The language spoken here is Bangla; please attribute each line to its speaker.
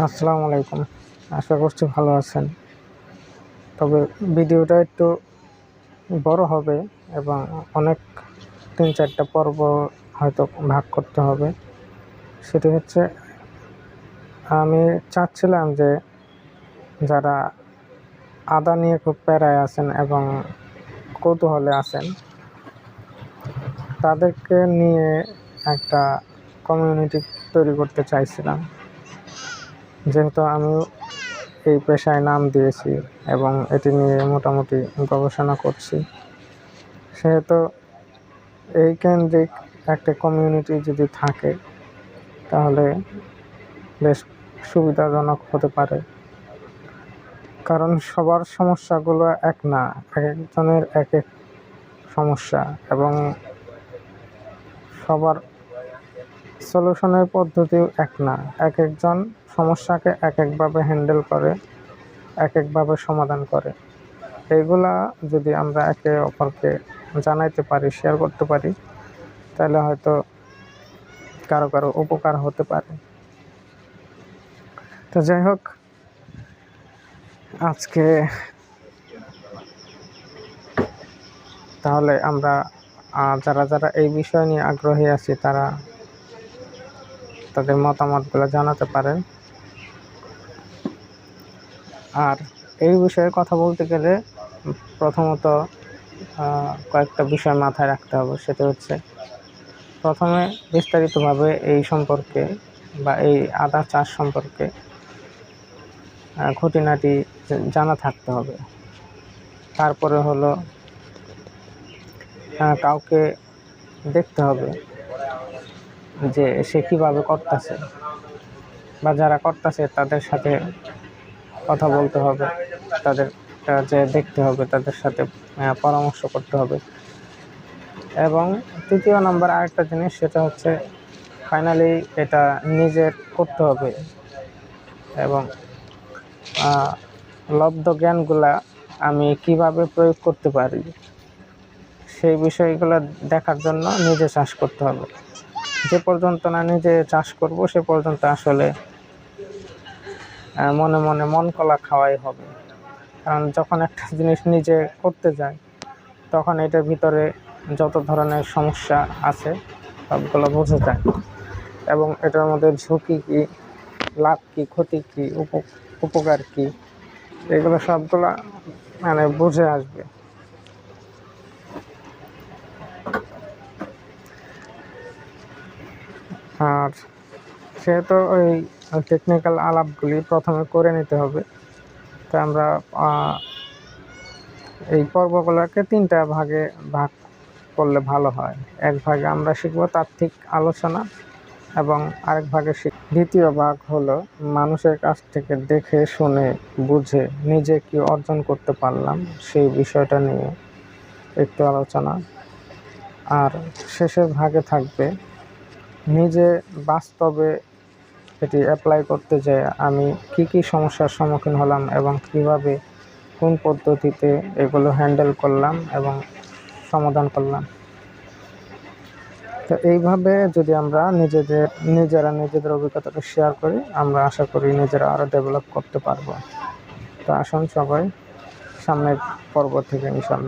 Speaker 1: আসসালামু আলাইকুম। আশা করছি ভালো আছেন। তবে ভিডিওটা একটু বড় হবে এবং অনেক তিন চারটা পর্ব হয়তো ভাগ করতে হবে। সেটি হচ্ছে, আমি চাচ্ছিলাম যে যারা আদা নিয়ে খুব প্যারায় আছেন এবং কৌতূহলে আছেন, তাদেরকে নিয়ে একটা কমিউনিটি তৈরি করতে চাইছিলাম। যেহেতু আমি এই পেশায় নাম দিয়েছি এবং এটি নিয়ে মোটামুটি গবেষণা করছি, সেহেতু এই কেন্দ্রিক একটা কমিউনিটি যদি থাকে, তাহলে বেশ সুবিধাজনক হতে পারে। কারণ সবার সমস্যাগুলো এক না, এক একজনের এক এক সমস্যা এবং সবার সলিউশনের পদ্ধতিও এক না। এক একজন সমস্যাকে এক একভাবে হ্যান্ডেল করে, এক একভাবে সমাধান করে। এইগুলা যদি আমরা একে অপরকে জানাইতে পারি শেয়ার করতে পারি, তাহলে হয়তো কারও কারও উপকার হতে পারে। তো যাই হোক, আজকে তাহলে আমরা যারা যারা এই বিষয় নিয়ে আগ্রহী আছি, তারা তাদের মতামতগুলো জানাতে পারেন। আর এই বিষয়ে কথা বলতে গেলে প্রথমত কয়েকটা বিষয় মাথায় রাখতে হবে। সেটা হচ্ছে, প্রথমে বিস্তারিতভাবে এই সম্পর্কে বা এই আদা চাষ সম্পর্কে খুঁটিনাটি জানা থাকতে হবে। তারপরে হলো কাউকে দেখতে হবে। যে সে কীভাবে করতেছে বা যারা করতেছে তাদের সাথে কথা বলতে হবে, তাদের যে দেখতে হবে, তাদের সাথে পরামর্শ করতে হবে। এবং তৃতীয় নাম্বার আরেকটা জিনিস, সেটা হচ্ছে ফাইনালি এটা নিজের করতে হবে। এবং লব্ধ জ্ঞানগুলা আমি কীভাবে প্রয়োগ করতে পারি, সেই বিষয়গুলো দেখার জন্য নিজে চাষ করতে হবে। যে পর্যন্ত না নিজে চাষ করব, সে পর্যন্ত আসলে মনে মনে মন কলা খাওয়াই হবে। কারণ যখন একটা জিনিস নিজে করতে যায় তখন এটার ভিতরে যত ধরনের সমস্যা আছে, সবগুলো বোঝা যায়। এবং এটার মধ্যে ঝুঁকি কী, লাভ কী, ক্ষতি কী, উপ- উপকার কী, এগুলো সবগুলো মানে বুঝে আসবে। আর সেহেতু ওই টেকনিক্যাল আলাপগুলি প্রথমে করে নিতে হবে। তো আমরা এই পর্বগুলোকে তিনটা ভাগে ভাগ করলে ভালো হয়। এক ভাগে আমরা শিখব তাত্ত্বিক আলোচনা এবং আরেক ভাগে শিখ দ্বিতীয় ভাগ হলো মানুষের কাছ থেকে দেখে, শুনে, বুঝে নিজে কি অর্জন করতে পারলাম সেই বিষয়টা নিয়ে একটু আলোচনা। আর শেষের ভাগে থাকবে নিজে বাস্তবে এটি অ্যাপ্লাই করতে যেয়ে আমি কি কি সমস্যার সম্মুখীন হলাম এবং কীভাবে কোন পদ্ধতিতে এগুলো হ্যান্ডেল করলাম এবং সমাধান করলাম। তো এইভাবে যদি আমরা নিজেদের, নিজেরা নিজেদের অভিজ্ঞতাটা শেয়ার করি, আমরা আশা করি নিজেরা আরও ডেভেলপ করতে পারব। তো আসুন সবাই, সামনের পর্ব থেকে ইনশাল্লাহ